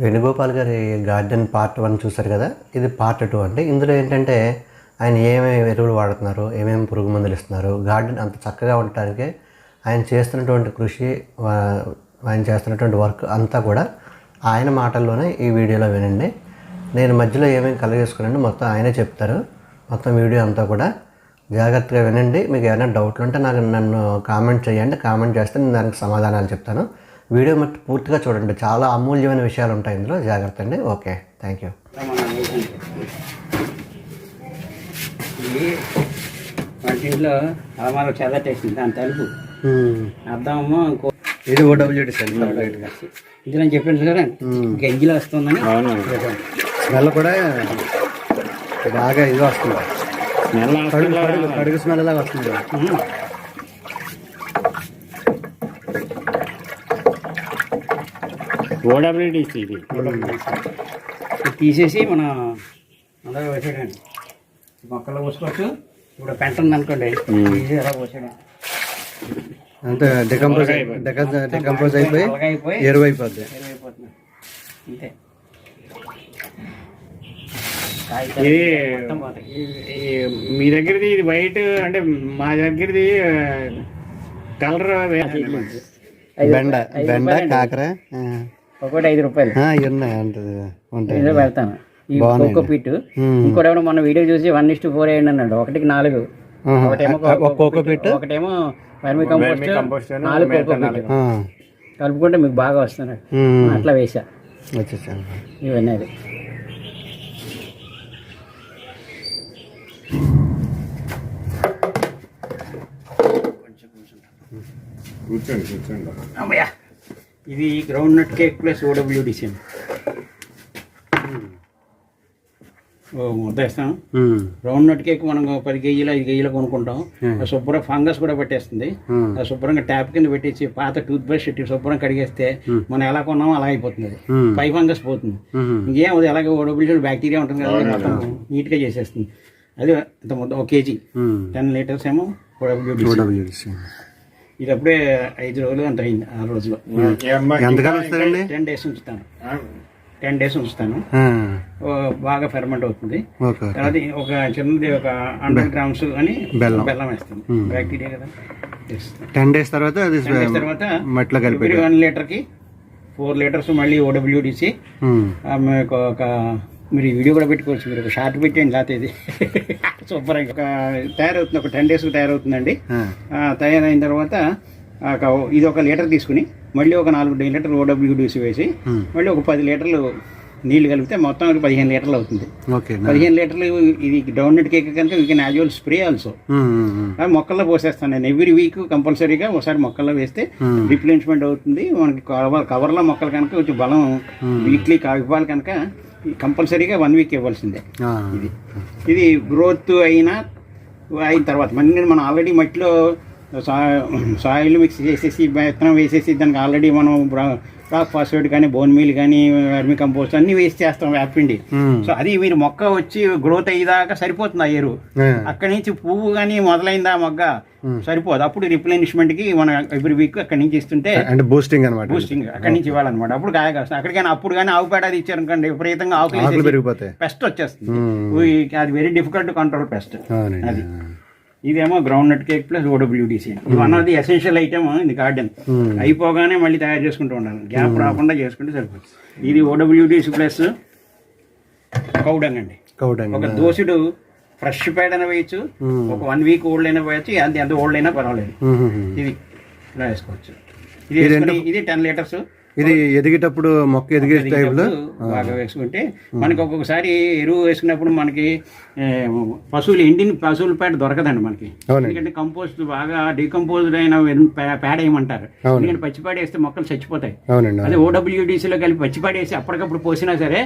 వేణుగోపాల్ గారి garden part one చూశారు కదా? ఇది పార్ట్ టూ అండి. ఇందులో ఏంటంటే ఆయన ఏమేమి ఎరువులు వాడుతున్నారు ఏమేమి పురుగు మందులు ఇస్తున్నారు గార్డెన్ అంత చక్కగా ఉండటానికి ఆయన చేస్తున్నటువంటి కృషి ఆయన చేస్తున్నటువంటి వర్క్ అంతా కూడా ఆయన మాటల్లోనే ఈ వీడియోలో వినండి. నేను మధ్యలో ఏమేమి కలగేసుకున్నాను మొత్తం ఆయనే చెప్తారు. మొత్తం వీడియో అంతా కూడా జాగ్రత్తగా వినండి. మీకు ఏమైనా డౌట్లు ఉంటే నాకు నన్ను కామెంట్ చేయండి. కామెంట్ చేస్తే నేను దానికి సమాధానాలు చెప్తాను. వీడియో మట్టి పూర్తిగా చూడండి. చాలా అమూల్యమైన విషయాలు ఉంటాయి ఇందులో. జాగ్రత్త అండి. ఓకే. Thank you. ఇది వంటింట్లో అలమార చల్లటేసింది దాని తలుపు. అర్థమేమో ఇంకో ఇది ఓడబ్ల్యూడి సార్. ఇది నేను చెప్పాను కదా గంజిలో వస్తుందని. స్మెల్ కూడా బాగా ఇది వస్తుంది. కడుగు కడుగు కడుగు స్మెల్ లాగా వస్తుంది. ఓడబ్ల్యూడిసి ఇది. తీసేసి మన అందరూ వేసేయండి. మొక్కలు పోసుకోవచ్చు ఇప్పుడు పెంట ఉంది అనుకోండి తీసి అలా పోసేయడం అంటే డికంపోజ్ డికంపోజ్ అయిపోయి ఎరువు అయిపోద్ది ఎరువైపోతుంది అంతే. ఇది మీ దగ్గరది ఇది వైట్ అంటే మా దగ్గరది కలర్ బెండ బెండ కాకర ఒకటి ఐదు రూపాయలు. ఉన్నాయి ఉంటుంది ఉంటాయి. ఇదే పెడతాను. ఈ. Coco peat. ఇంకోటి ఏమో మన వీడియో చూసి వన్ ఇస్ట్ ఫోర్ వేయండి అన్నాడు. ఒకటికి నాలుగు. ఒకటేమో ఒక కోకో పిట్. ఒకటేమో వర్మి కంపోస్ట్. నాలుగు కోకో పిట్. కలుపుకుంటే మీకు బాగా వస్తున్నాయి ఉమ్. అట్లా వేసా. ఇవన్నీ అది కూర్చోండి కూర్చోండి. అమ్మయ్యా. ఇది ground nut cake plus OWDC ఓ ముద్ద ఉమ్. గ్రౌండ్ నట్ కేక్ మనం పది కేజీలు ఐదు కేజీలు కొనుక్కుంటాం Hmm. శుభ్రం ఫంగస్ కూడా పట్టేస్తుంది Hmm. ఆ శుభ్రంగా ట్యాప్ కింద పెట్టేసి పాత టూత్ బ్రష్ శుభ్రం కడిగేస్తే మనం ఎలా కొన్నామో అలా అయిపోతుంది Hmm. పై ఫంగస్ పోతుంది. ఇంకేం అది ఎలాగ ఓడబుల్ బ్యాక్టీరియా ఉంటుంది కదా మొత్తం నీట్గా చేసేస్తుంది అది ఇంత ముద్ద ఒక కేజీ. టెన్ లీటర్స్ ఏమో ఓడబ్ల్యూడిసి. ఇది అప్పుడే ఐదు రోజులు అంత అయింది ఆ రోజులో ఎంతకాలం వస్తారండి టెన్ డేస్ ఉంచుతాను. టెన్ డేస్ ఉంచుతాను. బాగా ఫెర్మెంట్ అవుతుంది. ఓకే తర్వాత ఒక చిన్నది ఒక హండ్రెడ్ గ్రామ్స్ అని బెల్లం. బెల్లం వేస్తాను. బ్యాక్టీరియా కదా. టెన్ డేస్ తర్వాత తర్వాత మట్లో కలిపి ఎవ్రీ వన్ లీటర్కి ఫోర్ లీటర్స్ మళ్ళీ ఓడబ్ల్యూడిసి. మీకు ఒక మీరు ఈ వీడియో కూడా పెట్టుకోవచ్చు. మీరు ఒక షార్ట్ పెట్టండి లేకపోతే ఇది. సూపర్. ఒక తయారవుతుంది ఒక టెన్ డేస్కి తయారవుతుందండి. తయారైన తర్వాత ఇది ఒక లీటర్ తీసుకుని మళ్ళీ ఒక నాలుగు లీటర్ ఓడబ్ల్యూడిసి వేసి. మళ్ళీ ఒక పది లీటర్లు నీళ్ళు కలిపితే మొత్తం పదిహేను లీటర్లు అవుతుంది. ఓకే పదిహేను లీటర్లు ఇది డౌన్నట్ కేక్ కనుక we can usual spray also మొక్కల్లో పోసేస్తాను నేను ఎవ్రీ వీక్ కంపల్సరీగా ఒకసారి మొక్కల్లో వేస్తే. రిప్లేస్మెంట్ అవుతుంది. మనకి కవర్ కవర్లో మొక్కలు కనుక కొంచెం బలం వీక్లీ ఇవ్వాలి కనుక కంపల్సరీగా వన్ వీక్ ఇవ్వాల్సిందే. ఇది ఇది గ్రోత్ అయినా అయిన తర్వాత మళ్ళీ మనం ఆల్రెడీ మట్టిలో సాయిల్ మిక్స్ చేసేసి విత్తనం వేసేసి దానికి ఆల్రెడీ మనం రాక్ ఫాస్ఫేట్ కానీ బోన్ మీల్ కానీ వర్మి కంపోస్ట్ అన్ని వేసి చేస్తాం వేపిండి ఉమ్. సో అది మీరు మొక్క వచ్చి గ్రోత్ అయ్యేదాకా సరిపోతుంది ఆ ఎరువు. అక్కడి నుంచి పువ్వు కానీ మొదలైందా మొగ్గ? సరిపోదు. అప్పుడు రిప్లెనిష్మెంట్కి మనం ఎవ్రీ వీక్ అక్కడి నుంచి ఇస్తుంటే అంటే బూస్టింగ్ అనమాట బూస్టింగ్ అక్కడి నుంచి ఇవ్వాలన్నమాట. అప్పుడు కాయ కాస్తుంది అక్కడికైనా అప్పుడు కానీ ఆవు పేడ అది ఇచ్చారనుకోండి విపరీతంగా ఆకులు పెరిగిపోతాయి. పెస్ట్ వచ్చేస్తుంది. ఉయ్, అది very difficult to control pest అది. ఇదేమో groundnut cake plus OWDC one of the essential item ఇది గార్డెన్ మ్మ్. అయిపోగానే మళ్ళీ తయారు చేసుకుంటూ ఉండాలి. గ్యాప్ రాకుండా చేసుకుంటే సరిపోతుంది. ఇది ఓడబ్ల్యూడిసి ప్లస్ కౌడంగ్ అండి కౌడంగ్. ఒక దోసుడు ఫ్రెష్ పేడన వేయచ్చు. మ్మ్. ఒక వన్ వీక్ ఓల్డ్ అయినా వేయచ్చు. ఎంత ఎంత ఓల్డ్ అయినా పర్వాలేదు. ఇది ఇలా వేసుకోవచ్చు. ఇది ఇది టెన్ లీటర్స్ ఇది ఎదిగేటప్పుడు మొక్క ఎదిగే టైంలో బాగా వేసుకుంటే మనకి ఒక్కొక్కసారి ఎరువు వేసుకున్నప్పుడు మనకి పశువులు ఎండిన పశువుల పేడ దొరకదండి మనకి. ఎందుకంటే కంపోస్ట్ బాగా డీకంపోజ్డ్ అయిన పేడ వేయమంటారు. ఎందుకంటే పచ్చిపాడ వేస్తే మొక్కలు చచ్చిపోతాయి అదే ఓడబ్ల్యూడిసిలో కలిపి పచ్చిపాడ వేసి అప్పటికప్పుడు పోసినా సరే.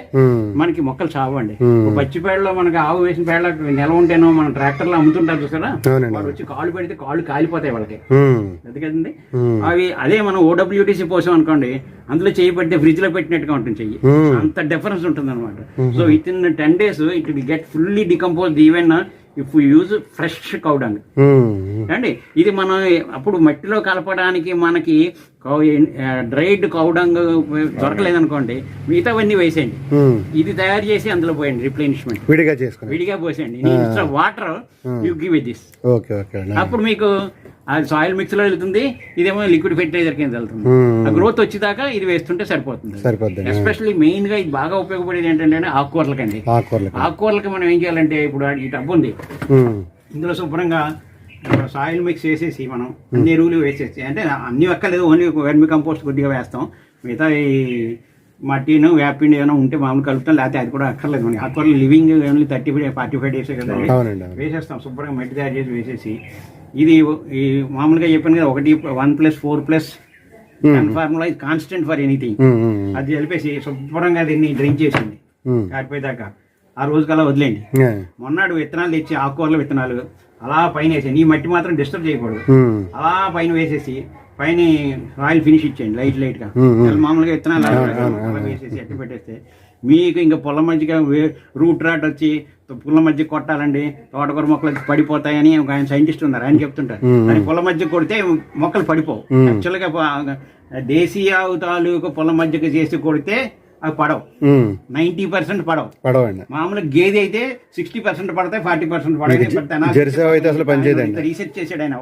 మనకి మొక్కలు చావండి మ్మ్. పచ్చి పేడలో మనకి ఆవు వేసిన పేడలో నిల ఉంటేనో మన ట్రాక్టర్లో అమ్ముతుంటారు చూసారా వాడు వచ్చి కాళ్ళు పెడితే కాళ్ళు కాలిపోతాయి వాళ్ళకి ఉమ్. అది కదండి ఉమ్. అవి అదే మనం ఓడబ్ల్యూటీసీ పోసాం అనుకోండి అందులో చేయి పెడితే ఫ్రిడ్జ్లో పెట్టినట్టుగా ఉంటుంది చెయ్యి. అంత డిఫరెన్స్ ఉంటుంది అనమాట so within ten days it will get fully decompose even if use fresh cow dung అండి ఇది మనం అప్పుడు మట్టిలో కలపడానికి మనకి డ్రైడ్ కౌడంగ్ దొరకలేదనుకోండి మిగతావన్నీ వేసేయండి. ఇది తయారు చేసి అందులో పోయండి రిప్లేనిష్మెంట్ విడిగా చేసుకుని విడిగా పోసేయండి. Water you give it this okay okay అండి. అప్పుడు మీకు అది సాయిల్ మిక్స్లో వెళ్తుంది ఇదేమో లిక్విడ్ ఫెర్టిలైజర్ కింద వెళ్తుంది. ఆ గ్రోత్ వచ్చేదాకా ఇది వేస్తుంటే సరిపోతుంది. సరిపోద్ది ఎస్పెషల్లీ మెయిన్గా ఇది బాగా ఉపయోగపడేది ఏంటంటే ఆకుకూరలకండి. ఆకుకూరలకి. మనం ఏం చేయాలంటే ఇప్పుడు ఈ టబ్ ఉంది. ఇందులో శుభ్రంగా సాయిల్ మిక్స్ వేసేసి మనం అన్ని ఎరువులు వేసేసి అంటే అన్ని ఎక్కలేదు ఓన్లీ వెర్మి కంపోస్ట్ కొద్దిగా వేస్తాం. మిగతా ఈ మట్టిను వేపిండి ఏమైనా ఉంటే మామూలు కలుపుతాం లేకపోతే అది కూడా అక్కర్లేదు మనకి. ఆకుకూరలు living only thirty five forty five days కదా. వేసేస్తాం శుభ్రంగా మట్టి తయారు చేసి వేసేసి. ఇది ఈ మామూలుగా చెప్పాను కదా ఒకటి one plus four plus formula ఇది కాన్స్టెంట్ ఫర్ ఎనీథింగ్ అది కలిపేసి శుభ్రంగా దీన్ని డ్రింక్ చేసింది. ఉమ్. కారిపోయేదాకా ఆ రోజుకల్లా వదిలేండి ఏ, మొన్నాడు విత్తనాలు తెచ్చి ఆకుకూరల విత్తనాలు అలా పైన వేసేయండి. ఈ మట్టి మాత్రం డిస్టర్బ్ చేయకూడదు. అలా పైన వేసేసి పైన ఆయిల్ ఫినిష్ ఇచ్చేయండి లైట్ లైట్గా. మామూలుగా విత్తనాలు వేసేసి ఎట్టి పెట్టేస్తే మీకు ఇంకా పొల మధ్యగా రూట్ రాట్ వచ్చి పుల్ల మధ్య కొట్టాలండి తోటకూర మొక్కలు పడిపోతాయని ఒక ఆయన సైంటిస్ట్ ఉన్నారు ఆయన చెప్తుంటారు. మ్మ్. అది పొల మధ్య కొడితే మొక్కలు పడిపోవు. యాక్చువల్గా దేశీయ తాలూకు పొల మధ్యకి చేసి కొడితే అవి పడవు. ఉమ్, నైంటీ పర్సెంట్ పడవు. పడవండి. మామూలు గేదె అయితే సిక్స్టీ పర్సెంట్ పడతాయి ఫార్టీ పర్సెంట్ పడతాయి జెర్సీ అయితే అసలు పనిచేయదండి. రీసెర్చ్ చేసాడు ఆయన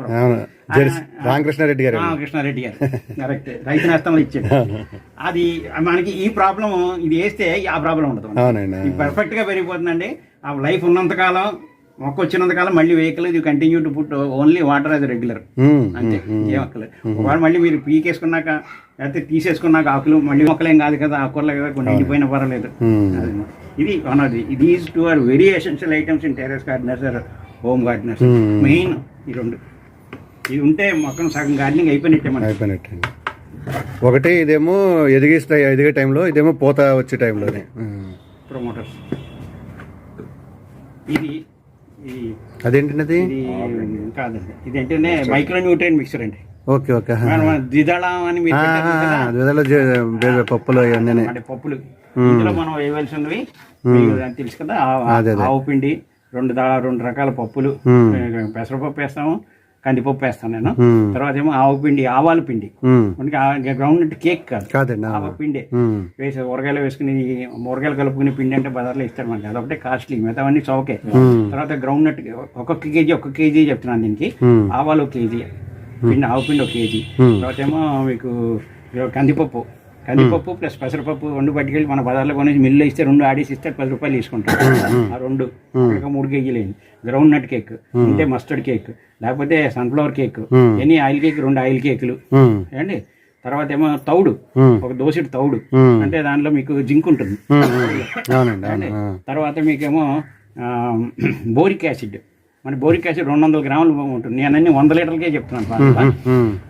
రామకృష్ణారెడ్డి గారు ఆ, కృష్ణారెడ్డి గారు. కరెక్ట్ రైతు నేస్తంలో ఇచ్చాడు. అది మనకి ఈ ప్రాబ్లం ఇది వేస్తే ఆ ప్రాబ్లం ఉండదు పర్ఫెక్ట్గా పెరిగిపోతుందండి. ఆ లైఫ్ ఉన్నంత కాలం మొక్క వచ్చినంత కాలం మళ్ళీ వెహికల్ ఇది continue to put only water అది రెగ్యులర్ అంతే. ఏం అక్కర్లేదు. ఒకవేళ మళ్ళీ మీరు పీకేసుకున్నాక లేకపోతే తీసేసుకున్నాక ఆకులు మళ్ళీ మొక్కలేం కాదు కదా ఆకుకూరలే కదా కొన్ని ఎండిపోయినా పర్వాలేదు. ఇది one of the is two or very essential items in terrace gardeners or home gardeners Hmm. Main ఈ రెండు. ఇది ఉంటే మొక్కను సగం గార్డెనింగ్ అయిపోయినట్టే మనకి. అయిపోయినట్టండి. ఒకటి ఇదేమో ఎదిగిస్తే ఎదిగే టైంలో ఇదేమో పూత వచ్చే టైంలోనే. ప్రమోటర్స్ ఇది ఇది. అదేంటండి అది ఇది కాదండి. ఇది ఏంటంటే మైక్రో న్యూట్రియన్ మిక్సర్ అండి. ఓకే ఓకే ద్విదళం అని ద్విదళ పప్పులు అవన్నీ అంటే పప్పులు. ఇందులో మనం వేయవలసినవి తెలుసు కదా. ఆవు పిండి రెండు రెండు రకాల పప్పులు. పెసరపప్పు వేస్తాము. కందిపప్పు వేస్తాను నేను. తర్వాత ఏమో ఆవు పిండి ఆవాల పిండి. గ్రౌండ్ నట్ కేక్ కాదు. ఆవ పిండి. వేసి ఊరగాయలు వేసుకుని ఊరగాయలు కలుపుకుని పిండి అంటే బజార్లో ఇస్తాడు మనకి. అదొకటే కాస్ట్లీ మిగతావన్నీ చౌకే. తర్వాత గ్రౌండ్ నట్ ఒక్కొక్క కేజీ ఒక్క కేజీ చెప్తున్నాను దీనికి. ఆవాలు ఒక కేజీ. పిండి ఆవు పిండి ఒక కేజీ. తర్వాత ఏమో మీకు కందిపప్పు. కందిపప్పు ప్లస్ పెసరపప్పు రెండు పట్టుకెళ్ళి మన బజార్లో కొనేసి మిల్లు ఇస్తే రెండు ఆడేసి ఇస్తే పది రూపాయలు తీసుకుంటాం. ఆ రెండు. ఇంకా మూడు కేజీలు అయింది. గ్రౌండ్ నట్ కేక్ అంటే మస్టర్డ్ కేక్ లేకపోతే సన్ఫ్లవర్ కేక్. ఎన్ని ఆయిల్ కేక్ రెండు ఆయిల్ కేకులు ఏండి తర్వాత ఏమో తౌడు. ఒక దోసెడు తౌడు. అంటే దానిలో మీకు జింక్ ఉంటుంది. తర్వాత మీకేమో బోరిక్ యాసిడ్. మన బోరిక్ యాసిడ్ రెండు వందల గ్రాములు ఉంటుంది. నేను అన్ని వంద లీటర్లకే చెప్తున్నాను.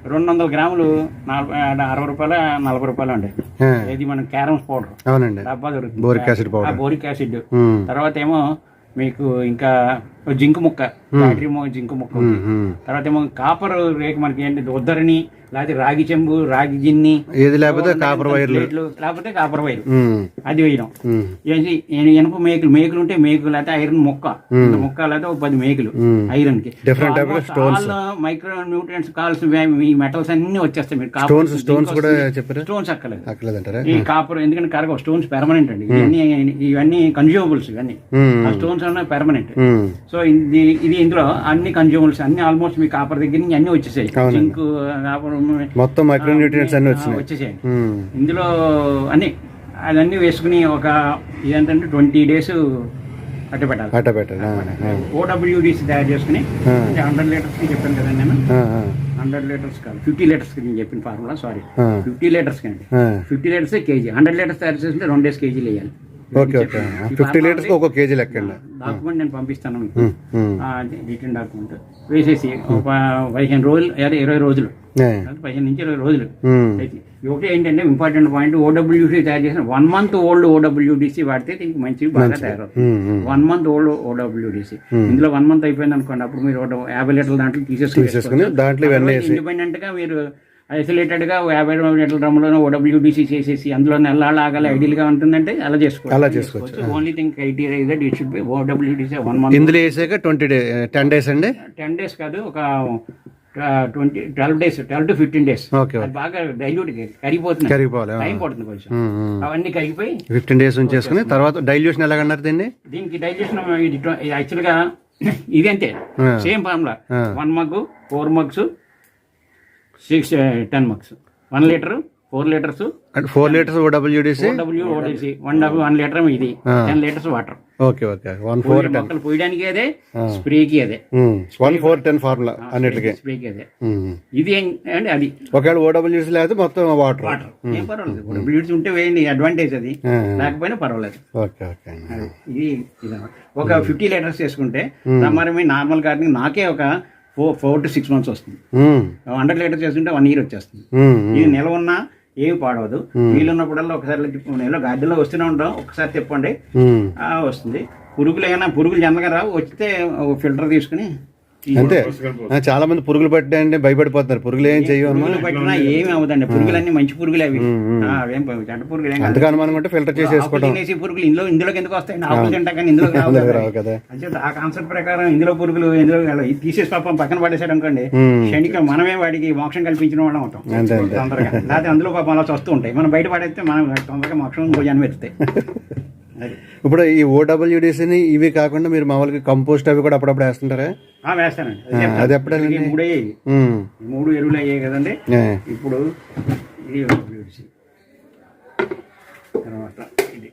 రెండు వందల గ్రాములు నలభై అరవై రూపాయలు నలభై రూపాయలు అండి. ఆ, ఇది మన క్యారమ్స్ పౌడర్. అవునండి. డబ్బా దొరుకుతుంది. Boric acid powder. Boric acid తర్వాత ఏమో మీకు ఇంకా జింక్ ముక్క. బ్యాటరీ జింక్ ముక్క. తర్వాత ఏమో కాపర్ రేకు మనకి ఏంటి? ఉద్దరిని లేకపోతే రాగి చెంబు రాగి జిన్ని ఏది లేకపోతే కాపర్ వైర్లు. ప్లేట్లు, లేకపోతే కాపర్ వైర్. అది వేయడం. ఇనుప మేకులు మేకులు ఉంటే మేకులు లేకపోతే ఐరన్ మొక్క. మొక్క లేకపోతే ఒక పది మేకులు. ఐరన్కి. మైక్రో న్యూట్రియన్స్ కావాల్సిన ఈ మెటల్స్ అన్ని వచ్చేస్తాయి మీరు. స్టోన్స్ స్టోన్స్ కూడా చెప్పారా? స్టోన్స్ అక్కలేదు అక్కలేదంటారా ఈ కాపర్ ఎందుకంటే కరగవు. స్టోన్స్ పెర్మనెంట్ అండి. ఇవన్నీ ఇవన్నీ కన్జ్యూమబుల్స్ ఇవన్నీ. ఆ స్టోన్స్ అన్న పెర్మనెంట్ సో ఇది ఇది ఇందులో అన్ని కన్జ్యూమబుల్స్ అన్ని ఆల్మోస్ట్ మీ కాపర్ దగ్గర నుంచి అన్ని వచ్చేసాయి. జింక్ కాపర్ మొత్తం మైక్రో న్యూట్రియన్స్ అన్ని వచ్చినాయి. వచ్చేసాయండి ఉమ్, ఇందులో అన్ని అదన్నీ వేసుకుని ఒక ఇదేంటంటే ట్వంటీ డేస్ అట్టు పెట్టాలి అట్ట పెట్టండి ఆ, ఆ, ఓడబ్ల్యూడిసి తయారు చేసుకుని. అంటే హండ్రెడ్ లీటర్స్కి చెప్పాను కదండి నేను. హండ్రెడ్ లీటర్స్ కాదు ఫిఫ్టీ లీటర్స్కి నేను చెప్పిన ఫార్ములా సారీ. ఫిఫ్టీ లీటర్స్కి అండి. Fifty litres KG. Hundred litres తయారు చేస్తుంటే రెండేసి కేజీలు వేయాలి. ఓకే ఓకే ఫిఫ్టీ లీటర్స్ ఒక కేజీ లెక్కండి డాక్యుమెంట్ నేను పంపిస్తాను మీకు. రిటర్న్ డాక్యుమెంట్ వేసేసి ఒక పదిహేను రోజులు లేదా ఇరవై రోజులు. పదిహేను నుంచి ఇరవై రోజులు. అయితే ఒకటి ఏంటంటే ఇంపార్టెంట్ పాయింట్ ఓడబ్ల్యూసీ తయారు చేసిన వన్ మంత్ ఓల్డ్ ఓడబ్ల్యూడిసి వాడితే దీనికి మంచి బాగా తయారవుతుంది. వన్ మంత్ ఓల్డ్ ఓడబ్ల్యూడిసి ఇందులో వన్ మంత్ అయిపోయింది అనుకోండి అప్పుడు మీరు యాభై లీటర్ల దాంట్లో తీసేసుకుని దాంట్లో ఇండిపెండెంట్గా మీరు ఐసోలేటెడ్గా యాభై లీటర్ల డ్రమ్లోనే ఓడబ్ల్యూడిసి చేసేసి అందులో నెలలు ఆగాలి ఐడియల్గా ఉంటుందంటే అలా చేసుకోవచ్చు. అలా చేసుకోవచ్చు. ఓన్లీ థింగ్ క్రైటీరియా ఇదే it should be OWDC one month ఇందులో వేసాక ట్వంటీ డే టెన్ డేస్ అండి? టెన్ డేస్ కాదు ఒక twenty twelve days twelve to fifteen days బాగా డైల్యూట్ కరిగిపోతుంది. కరిగిపోవాలి టైం పడుతుంది కొంచెం. అవన్నీ కరిగిపోయి ఫిఫ్టీన్ డేస్ ఉంచేసుకుని తర్వాత డైల్యూషన్ ఎలాగన్నారు దీన్ని? దీనికి డైజెషన్ ఇది యాక్చువల్గా ఇది అంతే. Same formula. One mug four mugs six ten mugs one litre four litres అంటే four litres OWDC four W ODC one W one litre ఇది. Ten litres water okay okay one four ten మొక్కలు పోయడానికి అదే స్ప్రేకి అదే one four ten formula అన్నిటికీ స్ప్రేకి అదే. ఇది ఏం- అంటే అది ఒకవేళ ఓడబ్ల్యూడిసి లేకపోతే మొత్తం వాటర్ వాటర్ ఏం పర్వాలేదు బ్లీడ్స్ ఉంటే వేయండి అడ్వాంటేజ్ అది. లేకపోయినా పర్వాలేదు ఓకే ఓకే ఇది. ఒక ఫిఫ్టీ లీటర్స్ చేసుకుంటే రమ్మరమి నార్మల్ గార్డెనింగ్ నాకే ఒక four four to six months వస్తుంది. హండ్రెడ్ లీటర్స్ చేసుకుంటే వన్ ఇయర్ వచ్చేస్తుంది. ఇది నిల్వ ఉన్నా ఏమి పాడవదు. వీలున్నప్పుడల్లా ఒకసారి నెలలో గార్డెన్లో వస్తూనే ఉంటాం. ఒకసారి తిప్పండి. ఆ, వస్తుంది. పురుగులు ఏమైనా పురుగులు జనరల్గా రావు. వచ్చితే ఫిల్టర్ తీసుకుని అంతే. ఆ, చాలా మంది పురుగులు పట్టాయంటే భయపడిపోతున్నారు. పురుగులు ఏం పురుగులు పట్టినా ఏమి అవ్వదండి. పురుగులన్నీ మంచి పురుగులు అవి. ఆ, అవేం ప- చెడ్డ పురుగులు. అంతగా అనుమానం ఉంటే ఫిల్టర్ చేసి వేసుకోవడం పురుగులు ఇందులో ఇందులోకి ఎందుకు వస్తాయి? ఆకులు తింటా కానీ ఇందులో రావు కదా. అంచేత ఆ కాన్సెప్ట్ ప్రకారం ఇందులో పురుగులు ఇందులో తీసేసి పాపం పక్కన పడేసాడు అనుకోండి. క్షణిక మనమే వాడికి మోక్షం కల్పించిన వాళ్ళం అవుతాం. తొందరగా. లేకపోతే అందులో పాపం అలా వస్తూ ఉంటాయి. మనం బయట పడేస్తే మనం తొందరగా మోక్షం అది ఇప్పుడు ఈ ఓడబ్ల్యూడిసిని ఇవి కాకుండా మీరు మామూలుగా కంపోస్ట్ అవి కూడా అప్పుడప్పుడు వేస్తుంటారా? ఆ, వేస్తానండి. అది? ఈ మూడు మూడు ఎరువులు అయ్యాయి కదండి. ఇప్పుడు ఇది WC. తర్వాత ఇది.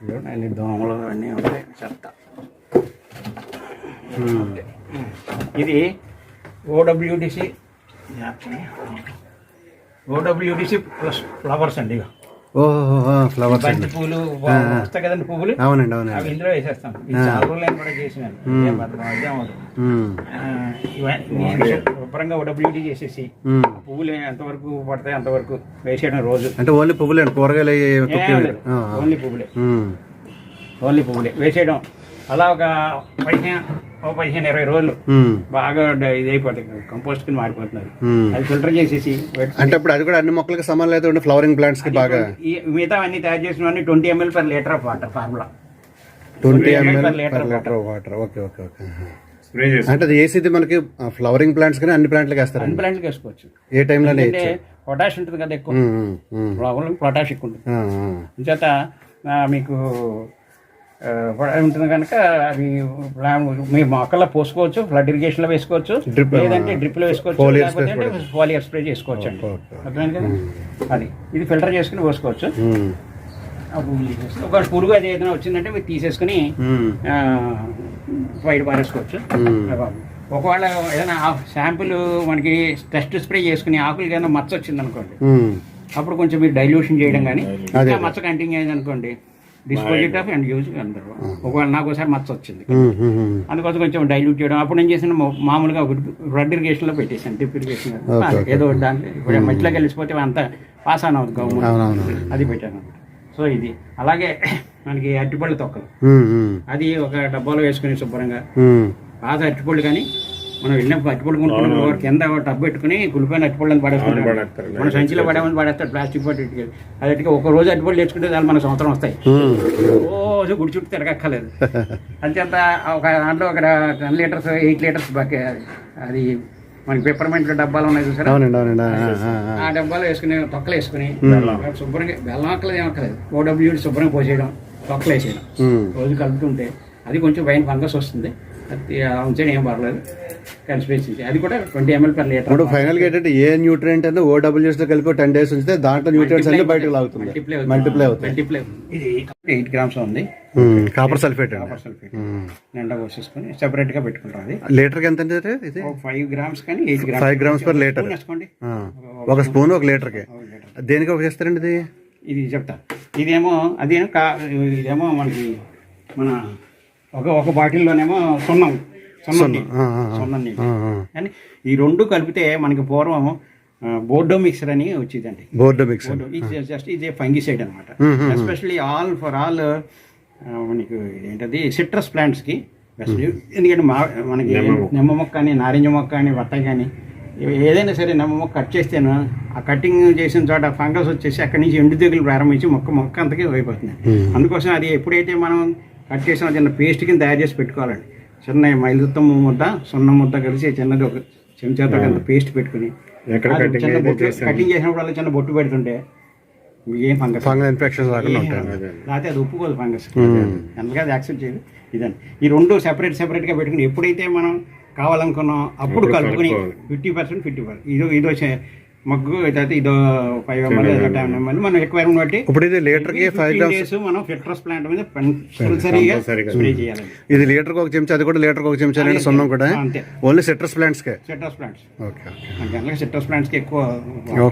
ఇదిగోండి, అన్ని దోమలు అన్నీ ఉంటాయి. చెత్త. ఇది ఓడబ్ల్యూడిసి ఓడబ్ల్యూడిసి ప్లస్ ఫ్లవర్స్ అండి ఇగో. ఓహో ఫ్లవర్స్ బంతి పూలు వస్తాయి కదండి పువ్వులు? అవునండి అవునండి. అవి ఇందులో వేసేస్తాం. ఈ చాలా రోజులు కూడా చేసినాను. ఏం పెద్ద అదే అవ్వదు. ఉమ్. ఆ, ఇవన్నీ నేను శుభ్రంగా డబ్ల్యూడీ చేసేసి. పువ్వులు ఎంతవరకు పడతాయి అంతవరకు వేసేయడం రోజు. అంటే ఓన్లీ పువ్వులేండి కూరగాయలు. ఓన్లీ పువ్వులే. ఓన్లీ పువ్వులే. వేసేయడం. అలా ఒక పదిహేను ఓ పదిహేను ఇరవై రోజులు. బాగా ఇది అయిపోతాయి. కంపోస్ట్ కింద మారిపోతున్నారు. అది ఫిల్టర్ చేసేసి అంటే ఇప్పుడు అది కూడా అన్ని మొక్కలకి సమానం లేదు ఫ్లవరింగ్ ప్లాంట్స్కి బాగా ఈ మిగతా అన్ని తయారు చేసినవన్నీ twenty ML per litre of water formula twenty ml ML per liter per litre water okay okay okay అంటే అది వేసేది మనకి ఫ్లవరింగ్ ప్లాంట్స్ కానీ అన్ని ప్లాంట్లకి అన్ని వేస్తారండి ప్లాంట్స్కి వేసుకోవచ్చు. ఏ టైంలో అంటే పొటాష్ ఉంటుంది కదా ఎక్కువ. పొటాష్ ఎక్కువ ఉంటుంది. చేత మీకు పొటాష్ ఉంటుంది కనుక అది మీ మొక్కల్లో పోసుకోవచ్చు ఫ్లడ్ ఇరిగేషన్లో వేసుకోవచ్చు లేదంటే డ్రిప్లో వేసుకోవచ్చు లేకపోతే అంటే ఫోలియర్ స్ప్రే చేసుకోవచ్చు అండి. అర్థమైంది కదా? అది. ఇది ఫిల్టర్ చేసుకుని పోసుకోవచ్చు. తీసేసి ఒక పురుగు అది ఏదైనా వచ్చిందంటే మీరు తీసేసుకుని బయట పారేసుకోవచ్చు. ఒకవేళ ఏదైనా శాంపుల్ మనకి టెస్ట్ స్ప్రే చేసుకుని ఆకులకి ఏదైనా మచ్చ వచ్చింది అనుకోండి అప్పుడు కొంచెం మీరు డైల్యూషన్ చేయడం కానీ మచ్చ కంటిన్యూ అయింది అనుకోండి డిస్పోజిట్ ఆఫ్ అండ్ యూజ్ అంటారు ఒకవేళ నాకు ఒకసారి మచ్చ వచ్చింది అందుకోసం కొంచెం డైల్యూట్ చేయడం. అప్పుడు నేను చేసిన మామూలుగా బ్లడ్ ఇరిగేషన్లో పెట్టేసాను డ్రిప్ ఇరిగేషన్ ఏదో దాంట్లో. ఇప్పుడు మట్టిలోకి వెళ్ళిపోతే అంతా పాస్ ఆన్ అవుతుంది గవర్నమెంట్ అది పెట్టాను సో ఇది. అలాగే మనకి అరటిపళ్ళు తొక్కలు. అది ఒక డబ్బాలో వేసుకుని శుభ్రంగా. పాత అరటిపళ్ళు కానీ మనం వెళ్ళినప్పుడు అరటిపళ్ళు కొనుక్కున్నప్పుడు కింద టబ్ పెట్టుకుని కులిపోయిన అరటిపళ్ళని పడేసుకుంటాం మన సంచిలో పడేమని పడేస్తాడు ప్లాస్టిక్ పట్టు అదటికి ఒక రోజు అరటిపళ్ళు తెచ్చుకుంటే దాని మన సంవత్సరం వస్తాయి. రోజు గుడి చుట్టూ తిరగక్కర్లేదు. అంచేత ఒక దాంట్లో ఒక ten litres eight litres bucket అది మనకి పెప్పర్మెంట్ డబ్బాలు ఉన్నాయి చూసారా? ఆ, డబ్బాలో వేసుకుని తొక్కలు వేసుకుని శుభ్రంగా బెల్లం అక్కలేదు ఏమక్కలేదు ఓడబ్ల్యూ శుభ్రంగా పోసేయడం తొక్కలు వేసేయడం. రోజు కలుపుతుంటే అది కొంచెం పైన ఫంగస్ వస్తుంది. అది అలా ఉంచడం ఏం పర్లేదు అది కూడా ట్వంటీ ఎంఎల్ పర్ లీటర్ ఇప్పుడు ఫైనల్గా ఏంటంటే ఏ న్యూట్రియంట్ ఓడబ్ల్యూఎస్లో కలిపి టెన్ డేస్ ఉంచితే దాంట్లో న్యూట్రియంట్స్ అన్ని బయటకు లాగుతుంది మల్టిప్లై మల్టిప్లై అవుతాయి మల్టిప్లై ఇది ఎయిట్ గ్రామ్స్ ఉంది. కాపర్ సల్ఫేట్ కాపర్ సల్ఫేట్ నిండా పోసేసుకొని సెపరేట్గా పెట్టుకుంటాం అది. లీటర్కి ఎంత ఇది? ఫైవ్ గ్రామ్స్ కానీ eight grams five grams per litre ఒక స్పూన్ ఒక లీటర్కి. దేనికి ఒక చేస్తారండి ఇది? ఇది చెప్తా. ఇదేమో అదేమో ఇదేమో మనకి మన ఒక ఒక బాటిల్లోనేమో సున్నం సున్నం నీళ్ళు. సున్నం నీళ్ళు. కానీ ఈ రెండు కలిపితే మనకి పూర్వం బోర్డో మిక్సర్ అని వచ్చేదండి. బోర్డు మిక్స్ ఇది జస్ట్ ఇది ఫంగిసైడ్ అనమాట ఎస్పెషల్లీ ఆల్ ఫర్ ఆల్ మనకి ఏంటది సిట్రస్ ప్లాంట్స్కి బెస్ట్ ఎందుకంటే మా మనకి నిమ్మ మొక్క. కానీ నారింజ మొక్క కానీ బత్తాయి కానీ ఏదైనా సరే నమ్మ మొక్క కట్ చేస్తేను ఆ కటింగ్ చేసిన చోట ఫంగస్ వచ్చేసి అక్కడి నుంచి ఎండు తెగులు ప్రారంభించి మొక్క మొక్క అంతకే అయిపోతుంది అందుకోసం అది ఎప్పుడైతే మనం కట్ చేసిన చిన్న పేస్ట్ కింద తయారు చేసి పెట్టుకోవాలండి. చిన్న మైలుతం ముద్ద సున్నం ముద్ద కలిసి చిన్నది ఒక చెంచాతో అంత పేస్ట్ పెట్టుకుని చిన్న బొట్టు. కటింగ్ చేసినప్పుడు చిన్న బొట్టు పెడుతుంటే ఏం ఫంగస్? ఫంగల్ రాదు. లేకపోతే అది ఒప్పుకోదు ఫంగస్. అందుకే అది యాక్సెప్ట్ చేయదు. ఇదండి. ఈ రెండు సెపరేట్ సెపరేట్గా పెట్టుకుని ఎప్పుడైతే మనం కావాలనుకున్నాం అప్పుడు కలుపుకుని ఫిఫ్టీ పర్సెంట్ ఫిఫ్టీ పర్సెంట్. ఇదో ఇదో చే- మగ్గు అయితే ఇదో ఫైవ్ ఎంఎల్ టెన్ ఎంఎల్ మనం రిక్వైర్మెంట్ బట్టి ఇప్పుడు ఇది లీటర్కి ఫైవ్ గ్రామ్స్ మనం ఫిట్రస్ ప్లాంట్ మీద కంపల్సరీగా స్ప్రే చేయాలి. ఇది లీటర్కి ఒక చెంచా అది కూడా లీటర్కి ఒక చెంచా అంటే సున్నం కూడా? ఓన్లీ సిట్రస్ ప్లాంట్స్కే సిట్రస్ ప్లాంట్స్ ఓకే ఓకే జనరల్గా సిట్రస్ ప్లాంట్స్కి ఎక్కువ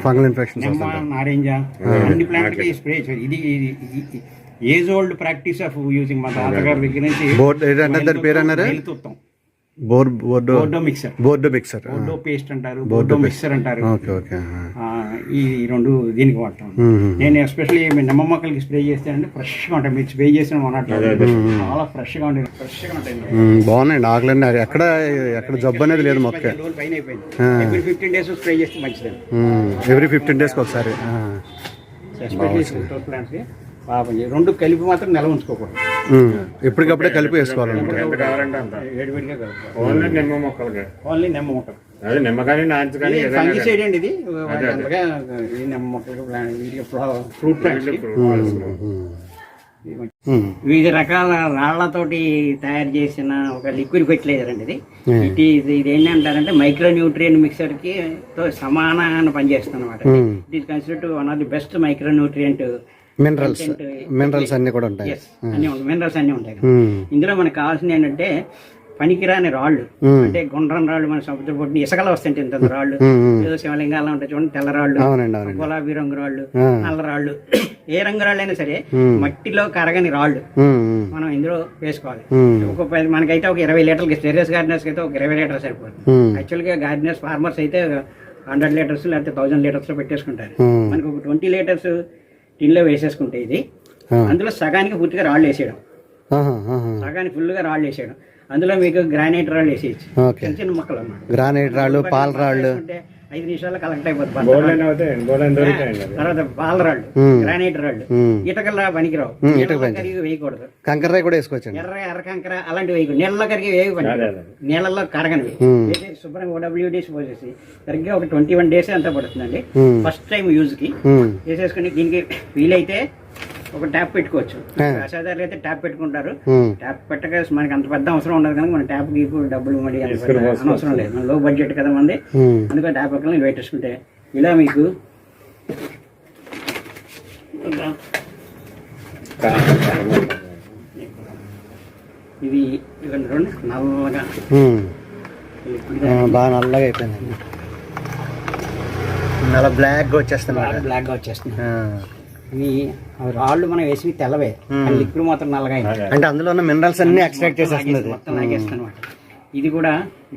ఫంగల్ ఇన్ఫెక్షన్స్ నారింజ అన్ని ప్లాంట్కి స్ప్రే చేయాలి. ఇది age old practice of using మా తాతగారి దగ్గర నుంచి బోర్డ్ ఏదంటే దాని పేరు అన్నారు Bordeaux Bordeaux mixer. Bordeaux mixer. Bordeaux paste అంటారు బోర్డో మిక్సర్ అంటారు. ఓకే ఓకే ఆ, ఈ రెండు దీనికి వాడతాం. నేను ఎస్పెషల్లీ నిమ్మ మొక్కలకి స్ప్రే చేస్తానంటే ఫ్రెష్గా ఉంటాయి. మీరు స్ప్రే చేసిన మొన్నట్లు చాలా ఫ్రెష్గా ఉంటాయి. ఫ్రెష్గా ఉంటాయి. బాగున్నాయండి ఆకులన్నీ ఎక్కడ ఎక్కడ జబ్బు అనేది లేదు మొక్క పైన అయిపోయింది. ఫిఫ్టీన్ డేస్ స్ప్రే చేస్తే మంచిదండి ఎవ్రీ ఫిఫ్టీన్ డేస్కి ఒకసారి. ఎస్పెషల్లీ ప్లాంట్స్కి. రెండు కలిపి మాత్రం నిల్వ ఉంచుకోకూడదు. ఎప్పటికప్పుడే కలిపి వేసుకోవాలంటే ఓన్లీ నిమ్మ మొక్కలకి. ఓన్లీ నిమ్మ మొక్కలు. అదే నిమ్మ కానీ నాంచు ఫంగిసైడ్ అండి ఇది. ఈ నిమ్మ మొక్కలకు ప్లాంట్ వీటికి ఫ్రూట్ ప్లాంట్స్. వివిధ రకాల రాళ్ళతోటి తయారు చేసిన ఒక లిక్విడ్ ఫెర్టిలైజర్ అండి ఇది. ఇది ఇది ఇది ఏంటంటారంటే మైక్రో న్యూట్రియన్ మిక్సర్కి తో సమానంగా పనిచేస్తుంది అనమాట. It is consider to one of the best micronutrient minerals minerals అన్ని కూడా ఉంటాయి. అన్ని మినరల్స్ అన్ని ఉంటాయి. ఉమ్. ఇందులో మనకు కావాల్సింది ఏంటంటే పనికిరాని రాళ్ళు. ఉమ్. అంటే గుండ్రం రాళ్ళు మన సముద్ర పొట్టిన ఇసుకలో వస్తుంటాయి ఇంత రాళ్ళు. ఉమ్. ఏదో శివలింగాలు ఉంటాయి చూడండి తెల్ల రాళ్ళు గులాబీ రంగు రాళ్ళు. నల్ల రాళ్ళు. ఏ రంగు రాళ్ళు అయినా సరే మట్టిలో కరగని రాళ్ళు మనం ఇందులో వేసుకోవాలి. ఒక మనకైతే ఒక ఇరవై లీటర్లకి టెర్రస్ గార్డెనర్స్ అయితే ఒక ఇరవై లీటర్స్ సరిపోతుంది యాక్చువల్గా గార్డెనర్స్ ఫార్మర్స్ అయితే హండ్రెడ్ లీటర్స్ లేకపోతే థౌసండ్ లీటర్స్లో పెట్టేసుకుంటారు. ఉమ్. మనకు ఒక ట్వంటీ లీటర్స్ టిన్లో వేసేసుకుంటే ఇది. అందులో సగానికి పూర్తిగా రాళ్ళు వేసేయడం. సగానికి ఫుల్గా రాళ్ళు వేసేయడం. అందులో మీకు గ్రానైట్ రాళ్ళు వేసేయచ్చు. చిన్న చిన్న మొక్కలు అన్నమాట. గ్రానైట్ రాళ్ళు పాల రాళ్ళు. అంటే ఐదు నిమిషాల్లో కలెక్ట్ అయిపోతుంది. తర్వాత పాల రాళ్ళు ఉమ్. గ్రానైట్ రాళ్ళు. ఇటకల్లా పనికిరావు నీళ్ళలో. కరిగి వేయకూడదు కంకర్రాయి కూడా వేసుకోవచ్చండి ఎర్ర ఎర్ర కంకర అలాంటివి వేయకూడదు నీళ్ళలో కరిగి అదే. నీళ్ళల్లో కరగనివి శుభ్రంగా ఓడబ్ల్యూడీస్ పోసేసి సరిగ్గా ఒక ట్వంటీ వన్ డేస్ అంతా పడుతుందండి. ఫస్ట్ టైం యూజ్కి ఉమ్, వేసేసుకుని దీనికి వీలైతే ఒక ట్యాప్ పెట్టుకోవచ్చు. అసాధారణ అయితే ట్యాప్ పెట్టుకుంటారు. ట్యాప్ పెట్టక మనకి అంత పెద్ద అవసరం ఉండదు కనుక మన ట్యాప్ గీకు డబ్బులు మరి పెద్ద అనవసరం లేదు. మన లో బడ్జెట్ కదా మంది. అందుకని ట్యాప్ పక్కన పెట్టేసుకుంటే ఇలా మీకు ఇది నల్లగా. బాగా నల్లగా అయిపోయింది నల్ల బ్లాక్గా వచ్చేస్తున్నాడు బ్లాక్గా వచ్చేస్తుంది. ఇవి అవి రాళ్ళు మనం వేసి తెల్లవే. కానీ లిక్విడ్ మాత్రం నల్లగా. అంటే అందులో ఉన్న మినరల్స్ అన్ని ఎక్స్ట్రాక్ట్ చేసేస్తుంది మొత్తం లాగేస్తుంది అనమాట ఇది కూడా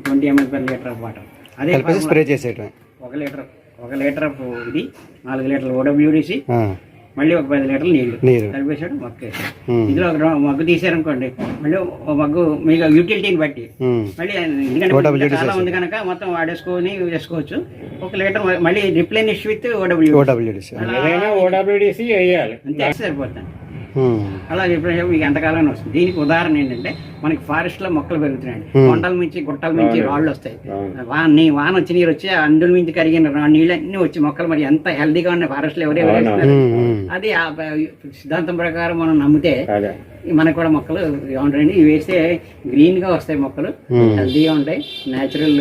twenty ML per litre of water అదే. స్ప్రే చేసేయటమే. ఒక లీటర్ ఒక లీటర్ ఆఫ్ ఇది నాలుగు లీటర్లు ఓడబ్ల్యూడిసి మళ్ళీ ఒక పది లీటర్లు నీళ్ళు నీరు. కలిపేసాడు మగ్గు వేసాడు ఉమ్, ఇందులో ఒక రౌ- మగ్గు తీసారనుకోండి మళ్ళీ ఒక మగ్గు మీకు యూటిలిటీని బట్టి. ఉమ్, మళ్ళీ ఎందుకంటే చాలా ఉంది కనుక మొత్తం వాడేసుకొని వేసుకోవచ్చు ఒక లీటర్ మళ్ళీ రిప్లెనిష్ విత్ ఓడబ్ల్యూ. ఓడబ్ల్యూడిసి ఏదైనా ఓడబ్ల్యూడిసి వేయాలి. అంతే సరిపోతుంది. అలా చెప్పినప్పుడు మీకు ఎంతకాలం వస్తుంది. దీనికి ఉదాహరణ ఏంటంటే మనకి ఫారెస్ట్లో మొక్కలు పెరుగుతున్నాయండి కొండల మించి గుట్టల మించి రాళ్ళు వస్తాయి. వాన నీ వాన వచ్చి నీరు వచ్చి ఆ అందుల మించి కరిగిన నీళ్ళన్నీ వచ్చి మొక్కలు మరి ఎంత హెల్దీగా ఉన్నాయి ఫారెస్ట్లో ఎవరే అది సిద్ధాంతం ప్రకారం మనం నమ్మితే మనకు కూడా మొక్కలు ఉంటాయండి ఇవి వేస్తే గ్రీన్గా వస్తాయి మొక్కలు. హెల్దీగా ఉంటాయి. న్యాచురల్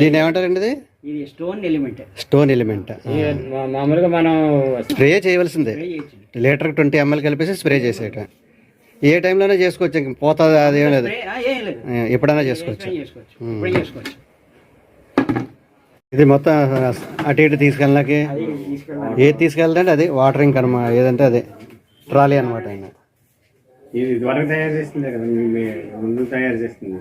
దీని ఏమంటారండి ఇది స్టోన్ ఎలిమెంట్ స్టోన్ ఎలిమెంట్ మామూలుగా మనం స్ప్రే చేయవలసిందే. లీటర్కి ట్వంటీ ఎంఎల్ కలిపేసి స్ప్రే చేసేయటం ఏ టైంలోనే చేసుకోవచ్చు ఇంక పోతుంది అదేం ఏం లేదు. ఎప్పుడైనా చేసుకోవచ్చు. ఇది మొత్తం అటు ఇటు తీసుకెళ్ళాలి ఏది తీసుకెళ్తే అది వాటరింగ్ అనమాట ఏదంటే అదే. ట్రాలీ అనమాట ఆయన. ఇది ఇదివరకు తయారు చేస్తుంది కదా ముందు తయారు చేస్తుంది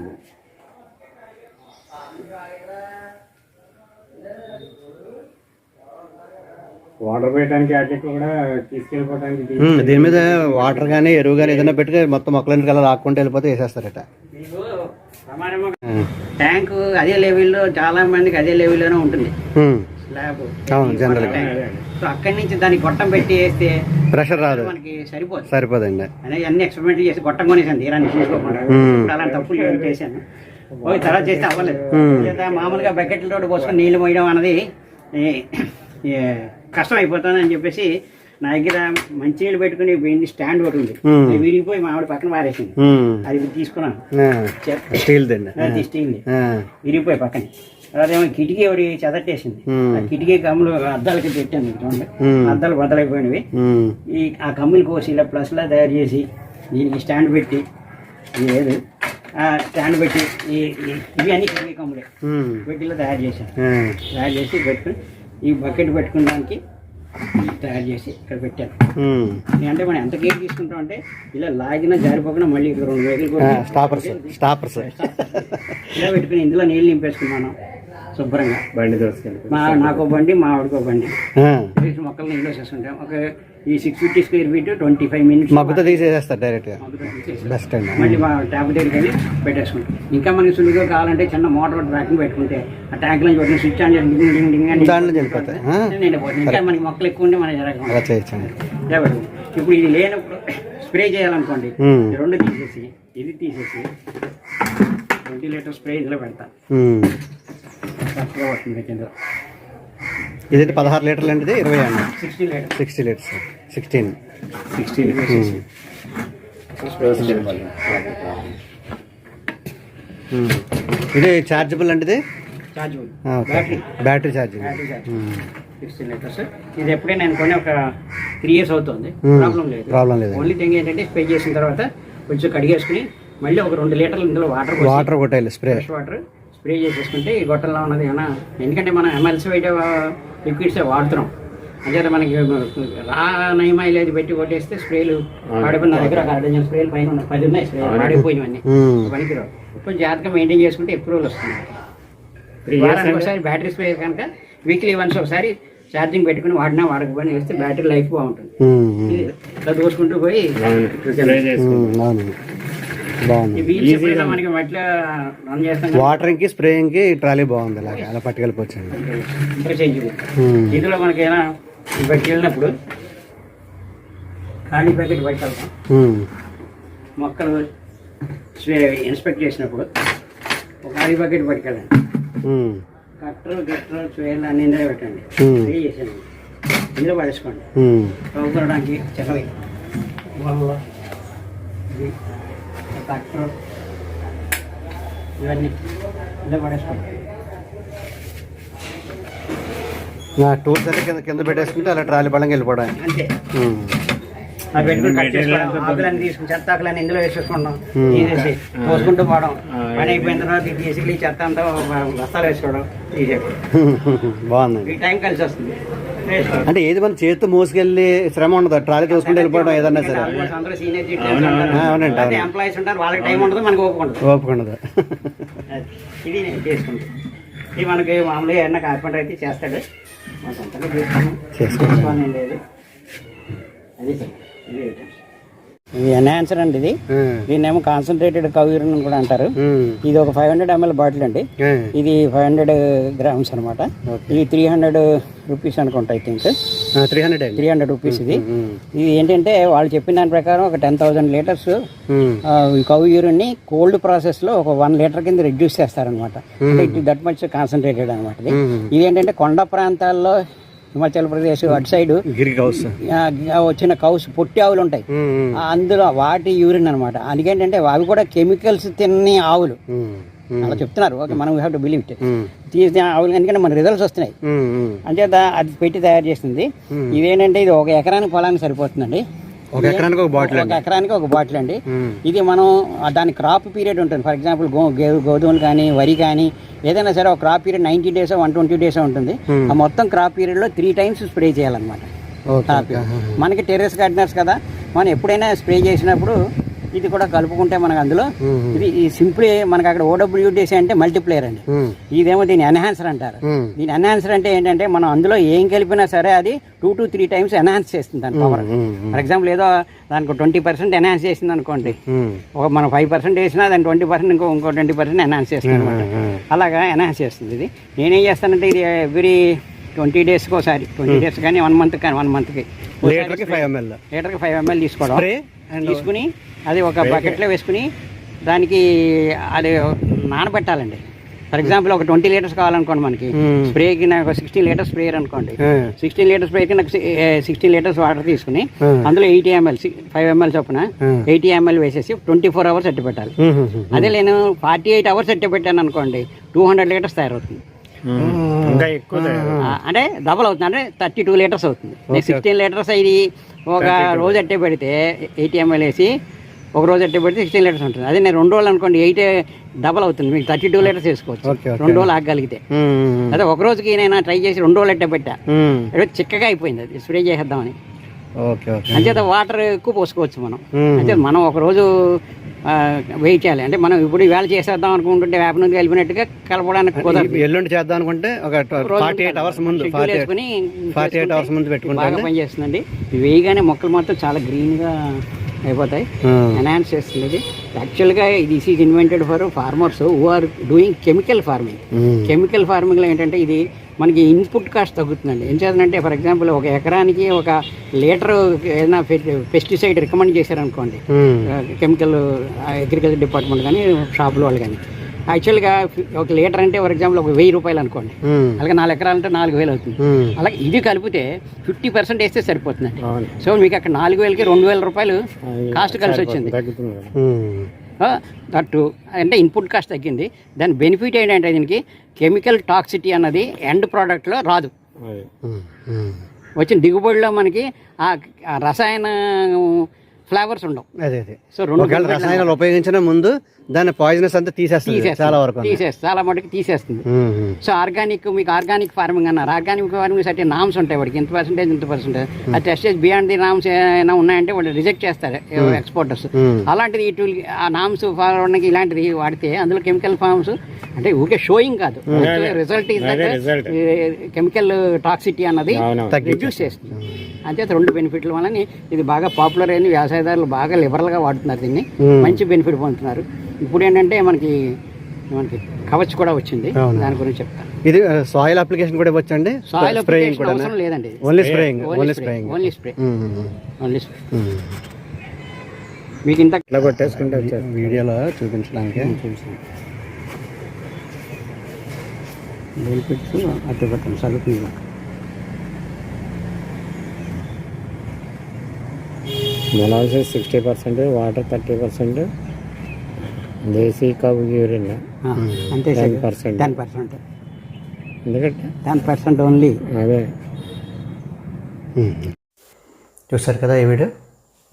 వాటర్ వాటికి కూడా తీసుకెళ్ళిపోవడానికి దీని మీద వాటర్ కానీ ఎరువు కానీ ఏదైనా పెట్టుకు మొత్తం మొక్కలన్నిటికల్లా లాక్కుంటూ వెళ్ళిపోతే వేసేస్తారట. ట్యాంక్ అదే లెవెల్లో చాలా మందికి అదే లెవెల్లోనే ఉంటుంది. స్లాబ్. సో అక్కడి నుంచి దానికి గొట్టం పెట్టి వేస్తే ప్రెషర్ రాదు. మనకి సరిపోదు. సరిపోదండి. అనే అన్ని ఎక్స్పెరిమెంట్ చేసి గొట్టం కొనేసాను తీరాన్ని చూసుకోకుండా. అలాంటి తప్పులు చేశాను? ఓ తర్వాత చేస్తే అవ్వలేదు. మామూలుగా బకెట్లతో పోసుకొని నీళ్ళు పోయడం ఏ, కష్టం అయిపోతుంది అని చెప్పేసి నా దగ్గర మంచినీళ్ళు పెట్టుకుని పోయింది స్టాండ్ ఒకటి ఉంది. అది విరిగిపోయి మా ఆవిడ పక్కన పారేసింది. అది తీసుకున్నాను. స్టీల్. విరిగిపోయి పక్కన తర్వాత ఏమో కిటికీ ఒకటి చెదట్టేసింది. ఆ కిటికీ గమ్ములు అద్దాలకి పెట్టాను. అద్దాలు బద్దలైపోయినవి. ఈ ఆ కమ్ములు కోసి ఇలా ప్లస్లా తయారు చేసి దీనికి స్టాండ్ పెట్టి లేదు ఆ స్టాండ్ పెట్టి ఇవి అన్ని కిటికీ కమ్ములే. పెట్టిలో తయారు చేశాను. తయారు చేసి పెట్టుకుని ఈ బకెట్ పెట్టుకోవడానికి తయారు చేసి ఇక్కడ పెట్టాను. అంటే మనం ఎంత కేర్ తీసుకుంటాం అంటే ఇలా లాగినా జారిపోకుండా మళ్ళీ ఇక్కడ రెండు వేలు ఆ, స్టాపర్స్ స్టాపర్స్ ఇలా పెట్టుకుని ఇందులో నీళ్ళు నింపేసుకున్నాను శుభ్రంగా. బండి దోసుకెళ్ళి మా నాకు బండి మా ఆవిడకో బండి. మొక్కలు నీళ్ళు వేసేస్తుంటాం ఒక ఈ six fifty square feet twenty five minutes మబ్బుతో తీసేసేస్తారు. డైరెక్ట్గా బెస్ట్ అండి. మళ్ళీ మా ట్యాప్ దగ్గరికి వెళ్ళి పెట్టేసుకుంటాం. ఇంకా మనకి సులువుగా కావాలంటే చిన్న మోటార్ ట్రాకింగ్ పెట్టుకుంటే ఆ ట్యాంక్ నుంచి పెట్టిన స్విచ్ ఆన్ చేసి డింగ్ డింగ్ డింగ్ అని దాంట్లో వెళ్ళిపోతాయి. ఇంకా మనకి మొక్కలు ఎక్కువ ఉంటే మన జరగదు. అలా చేయొచ్చండి. ఇప్పుడు ఇది లేనప్పుడు స్ప్రే చేయాలనుకోండి. రెండు తీసేసి ఇది తీసేసి ట్వంటీ లీటర్ స్ప్రే ఇందులో పెడతా. చక్కగా వస్తుంది కింద. ఇదేంటి పదహారు లీటర్లు అండి ఇది ఇరవై అండి sixty litre sixty litres. Sixteen. ఇది ఛార్జబుల్ అండి ఇది ఆ, okay. Battery charging battery charge sixty litres. ఇది ఎప్పుడే నేను కొని ఒక త్రీ ఇయర్స్ అవుతుంది. Hmm. ప్రాబ్లం లేదు. ప్రాబ్లం లేదు. ఓన్లీ థింగ్ ఏంటంటే స్ప్రే చేసిన తర్వాత కొంచెం కడిగేసుకుని మళ్ళీ ఒక రెండు లీటర్లు ఇందులో వాటర్ వాటర్ కొట్టాలి స్ప్రే వాటర్ స్ప్రే చేసేసుకుంటే ఈ గొట్టంలో ఉన్నది. ఏమైనా ఎందుకంటే మనం ఎమ్మెల్సీ వైట్ లిక్విడ్సే వాడుతున్నాం. అంచేత మనకి రా నయమాయిలు అది పెట్టి కొట్టేస్తే స్ప్రేలు వాడిపోయిన నా దగ్గర ఒక అర డజన్ స్ప్రేలు పైన పది ఉన్నాయి స్ప్రే వాడిపోయినవన్నీ ఉమ్. పనికిరావు కొంచెం జాగ్రత్తగా మెయింటైన్ చేసుకుంటే ఎక్కువ రోజులు వస్తుంది. వారానికి ఒకసారి బ్యాటరీ స్ప్రే కనుక వీక్లీ వన్స్ ఒకసారి ఛార్జింగ్ పెట్టుకుని వాడినా వాడకపోయినా వేస్తే బ్యాటరీ లైఫ్ బాగుంటుంది. ఇట్లా దోసుకుంటూ పోయి స్ప్రే చేసుకుంటాం ఉమ్, అవును ఈ బాగుంది వీల్స్ ఎప్పుడైనా మనకి మట్టిలో రన్ చేస్తాం కదా, వాటరింగ్కి స్ప్రేయింగ్కి ట్రాలీ బాగుంది అలాగే అలా పట్టుకెళ్ళిపోవచ్చండి ఉమ్. ఇందులో మనకి ఏమైనా బయటకు వెళ్ళినప్పుడు ఖాళీ ప్యాకెట్ బయట ఉమ్. మొక్కలు స్ప్రే ఇన్స్పెక్ట్ చేసినప్పుడు ఒక ఖాళీ ప్యాకెట్ పట్టుకెళ్ళండి. ఉమ్. కట్టరు గట్టరు స్ప్రేలు అన్ని ఇందులో పెట్టండి. Hmm. స్ప్రే చేసాను ఇందులో పడేసుకోండి. ఉమ్. చదువుకోవడానికి చక్కవి ట్రాక్టర్. ఇవన్నీ నా టూల్స్ అయితే కింద కింద పెట్టేసుకుంటే అలా ట్రాలీ బలంగా వెళ్ళిపోవడం అంతే. తీసుకుని చెత్త ఇందులో వేసేసుకుంటాం. తీసేసి పోసుకుంటూ పోవడం. పని అయిపోయిన తర్వాత బేసిక్లీ చెత్త అంతా బస్తాలు వేసుకోవడం తీసేయడం. బాగుందండి. ఈ టైం కలిసి వస్తుంది. అంటే ఏది మన చేతితో మోసుకెళ్ళి శ్రమ ఉండదు? ట్రాలీ తోసుకుంటూ వెళ్ళిపోవడం ఏదన్నా సరే. అవునండి, అదే అవును. ఎంప్లాయీస్ ఉంటారు వాళ్ళకి టైం ఉండదు మనకు. ఇది నేను చేసుకుంటాను. ఇది మనకి మామూలుగా ఏమన్నా కార్పెంటర్ అయితే చేస్తాడు. మా సొంతంగా చేసుకున్నాం లేదు. అది సార్ ఇది ఇది ఎన్హాన్సర్ అండి ఇది. దీన్నేమో కాన్సన్ట్రేటెడ్ కవ్యూరిన్ అని కూడా అంటారు. ఇది ఒక ఫైవ్ హండ్రెడ్ ఎంఎల్ బాటిల్ అండి. ఇది ఫైవ్ హండ్రెడ్ గ్రామ్స్ అనమాట. ఇది త్రీ హండ్రెడ్ రూపీస్ అనుకుంటా I think three hundred three hundred rupees ఇది. ఇది ఏంటంటే వాళ్ళు చెప్పిన దాని ప్రకారం ఒక టెన్ థౌసండ్ లీటర్స్ ఉమ్. ఈ కౌ యూరిన్ని కోల్డ్ ప్రాసెస్లో ఒక వన్ లీటర్ కింద రెడ్యూస్ చేస్తారనమాట దట్ మచ్ కాన్సన్ట్రేటెడ్ అనమాట. ఇది ఏంటంటే కొండ ప్రాంతాల్లో హిమాచల్ ప్రదేశ్ అటు సైడ్. వచ్చిన కౌస్ పొట్టి ఆవులు ఉంటాయి. అందులో వాటి యూరిన్ అనమాట అందుకేంటంటే అవి కూడా కెమికల్స్ తిని ఆవులు. అలా చెప్తున్నారు. ఓకే మనం హ్యావ్ టు బిలీవ్ ఇట్. తీసిన ఆవులు ఎందుకంటే మన రిజల్ట్స్ వస్తున్నాయి. అంచేత అది పెట్టి తయారు చేస్తుంది Hmm. ఇదేంటంటే ఇది ఒక ఎకరానికి పొలానికి సరిపోతుందండి. ఒక ఎకరానికి ఒక బాటిల్ ఒక అండి. ఎకరానికి ఒక బాటిల్ అండి. ఇది మనం దాని క్రాప్ పీరియడ్ ఉంటుంది. ఫర్ ఎగ్జాంపుల్ గో గోధుమలు కానీ వరి కానీ ఏదైనా సరే ఒక crop period ninety days one twenty days ఉంటుంది. ఆ మొత్తం క్రాప్ పీరియడ్లో త్రీ టైమ్స్ స్ప్రే చేయాలన్నమాట. మనకి టెర్రస్ గార్డెనర్స్ కదా. మనం ఎప్పుడైనా స్ప్రే చేసినప్పుడు ఇది కూడా కలుపుకుంటే మనకు అందులో ఇది ఈ సింపుల్ మనకు అక్కడ ఓడబ్ల్యూడిసి అంటే మల్టీప్లేయర్ అండి. ఇదేమో దీని ఎన్హాన్సర్ అంటారు. దీని ఎన్హాన్సర్ అంటే ఏంటంటే మనం అందులో ఏం కలిపినా సరే అది two to three times enhance చేస్తుంది దాని పవర్ ఫర్ ఎగ్జాంపుల్ ఏదో దానికి ట్వంటీ పర్సెంట్ ఎన్హాన్స్ చేసింది అనుకోండి. ఒక మనం ఫైవ్ పర్సెంట్ వేసినా దాని ట్వంటీ పర్సెంట్ ఇంకో ఇంకో ట్వంటీ పర్సెంట్ ఎన్హాన్స్ చేస్తుంది అనమాట అలాగా ఎన్హాన్స్ చేస్తుంది ఇది. నేనేం చేస్తానంటే ఇది ఎవ్రీ ట్వంటీ డేస్కి ఒకసారి ట్వంటీ డేస్ కానీ వన్ మంత్ కానీ వన్ మంత్కి లీటర్కి ఫైవ్ ఎంఎల్ లీటర్కి ఫైవ్ ఎంఎల్ తీసుకోవడం. తీసుకుని అది ఒక బకెట్లో వేసుకుని దానికి అది నానబెట్టాలండి. ఫర్ ఎగ్జాంపుల్ ఒక ట్వంటీ లీటర్స్ కావాలనుకోండి మనకి. స్ప్రేకి నాకు సిక్స్టీన్ లీటర్స్ స్ప్రే అనుకోండి. సిక్స్టీన్ లీటర్స్ స్ప్రేకి నాకు సిక్స్టీన్ లీటర్స్ వాటర్ తీసుకుని అందులో ఎయిటీ ఎంఎల్ ఫైవ్ ఎంఎల్ చొప్పున ఎయిటీ ఎంఎల్ వేసేసి ట్వంటీ ఫోర్ అవర్స్ ఎట్టి పెట్టాలి అదే నేను ఫార్టీ ఎయిట్ అవర్స్ ఎట్టి పెట్టాను అనుకోండి టూ హండ్రెడ్ లీటర్స్ తయారవుతుంది. ఇంకా ఎక్కువ అంటే డబల్ అవుతుంది. అంటే థర్టీ టూ లీటర్స్ అవుతుంది నేను సిక్స్టీన్ లీటర్స్ ఇది ఒక రోజు అట్టే పెడితే ఎయిటీ ఎంఎల్ వేసి ఒక రోజు అట్టే పెడితే సిక్స్టీన్ లీటర్స్ ఉంటుంది. అదే నేను రెండు రోజులు అనుకోండి ఎయిట్ డబల్ అవుతుంది. మీకు థర్టీ టూ లీటర్స్ వేసుకోవచ్చు. రెండు రోజులు ఆగగలిగితే. అదే ఒక రోజుకి నేను ట్రై చేసి రెండు రోజులు అట్టే పెట్టా. ఏదో చిక్కగా అయిపోయింది అది. స్ప్రే చేసేద్దామని. Okay okay. అంచేత వాటర్ ఎక్కువ పోసుకోవచ్చు మనం. అంటే మనం ఒక రోజు వెయిట్ చేయాలి. అంటే మనం ఇప్పుడు ఇవాళ చేసేద్దాం అనుకుంటుంటే వేప నుంచి కలిపినట్టుగా కలపడానికి కుదరదు. ఎల్లుండి చేద్దాం అనుకుంటే ఒక ఫార్టీ ఎయిట్ అవర్స్ ముందు ఫార్టీ ఎయిట్ అవర్స్ ముందు పెట్టుకుంటే బాగా పనిచేస్తుందండి వేయగానే మొక్కలు మాత్రం చాలా గ్రీన్గా అయిపోతాయి. ఎన్హాన్స్ చేస్తుంది ఇది యాక్చువల్గా this is invented for farmers who are doing chemical farming chemical ఫార్మింగ్లో ఏంటంటే ఇది మనకి ఇన్పుట్ కాస్ట్ తగ్గుతుందండి. ఏం చేద్దంటే ఫర్ ఎగ్జాంపుల్ ఒక ఎకరానికి ఒక లీటర్ ఏదైనా పెస్టిసైడ్ రికమెండ్ చేశారనుకోండి. కెమికల్ అగ్రికల్చర్ డిపార్ట్మెంట్ కానీ షాపుల వాళ్ళు కానీ యాక్చువల్గా ఒక లీటర్ అంటే ఫర్ ఎగ్జాంపుల్ ఒక వెయ్యి రూపాయలు అనుకోండి. అలాగే నాలుగు ఎకరాలు అంటే నాలుగు వేలు అవుతుంది. అలాగే ఇది కలిపితే ఫిఫ్టీ పర్సెంట్ వేస్తే సరిపోతుందండి. సో మీకు అక్కడ నాలుగు వేలకి రెండు వేల రూపాయలు కాస్ట్ కలిసి వచ్చింది. దట్టు అంటే ఇన్పుట్ కాస్ట్ తగ్గింది. దాని బెనిఫిట్ ఏంటంటే దీనికి కెమికల్ టాక్సిటీ అన్నది ఎండ్ ప్రోడక్ట్లో రాదు. వచ్చిన దిగుబడిలో మనకి ఆ రసాయన ఫ్లేవర్స్ ఉండవు. అదే అదే. సో రెండు రసాయనాలు ఉపయోగించిన ముందు దాని పాయిజనస్ అంతా తీసేస్తుంది. చాలా వరకు తీసేస్తుంది. చాలా మటుకు తీసేస్తుంది. సో ఆర్గానిక్ మీకు ఆర్గానిక్ ఫార్మింగ్ అన్నారు. ఆర్గానిక్ ఫార్మింగ్ సర్టీ నామ్స్ ఉంటాయి వాడికి. ఇంత పర్సెంటేజ్ ఇంత పర్సెంటేజ్ ఆ టెస్టేజ్ బియాండ్ ది నామ్స్ ఏమైనా ఉన్నాయంటే వాళ్ళు రిజెక్ట్ చేస్తారు. ఎక్స్పోర్టర్స్. అలాంటిది ఇటు ఆ నామ్స్ ఫార్మింగ్ ఇలాంటిది వాడితే అందులో కెమికల్ ఫార్మ్స్ అంటే ఊకే షోయింగ్ కాదు. రిజల్ట్. కెమికల్ టాక్సిటీ అన్నది. రిడ్యూస్ చేస్తుంది. అంతే రెండు బెనిఫిట్ల వల్ల ఇది బాగా పాపులర్ అయింది వ్యవసాయదారులు బాగా లిబరల్గా వాడుతున్నారు దీన్ని. మంచి బెనిఫిట్ పొందుతున్నారు. ఇప్పుడు ఏంటంటే మనకి మనకి కవచ్ కూడా వచ్చింది. దాని గురించి చెప్తాను. ఇది సాయిల్ అప్లికేషన్ కూడా ఇవ్వచ్చండి? సాయిల్ స్ప్రేయింగ్ కూడా అవసరం లేదండి. Only spraying only spraying only spray only spray మీకు ఇంత ఇట్లా కొట్టేసుకుంటే వచ్చారు వీడియోలో చూపించడానికి. బెనిఫిట్స్ అట్టు పెట్టండి చదువుతుంది molasses sixty percent water thirty percent desi cow urine. అంతే టెన్ పర్సెంట్. Ten percent. ఎందుకంటే? Ten percent only. అదే. చూసారు కదా ఈ వీడియో?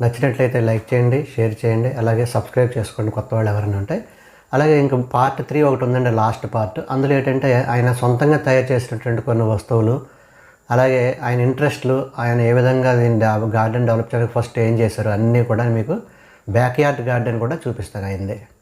నచ్చినట్లయితే లైక్ చేయండి షేర్ చేయండి అలాగే సబ్స్క్రైబ్ చేసుకోండి కొత్త వాళ్ళు ఎవరైనా ఉంటే. అలాగే ఇంకా పార్ట్ త్రీ ఒకటి ఉందండి లాస్ట్ పార్ట్. అందులో ఏంటంటే ఆయన సొంతంగా తయారు చేసినటువంటి కొన్ని వస్తువులు అలాగే ఆయన ఇంట్రెస్ట్లు ఆయన ఏ విధంగా దీన్ని గార్డెన్ డెవలప్ చేయడానికి ఫస్ట్ ఏం చేశారు అన్నీ కూడా మీకు బ్యాక్ యార్డ్ గార్డెన్ కూడా చూపిస్తాను అయింది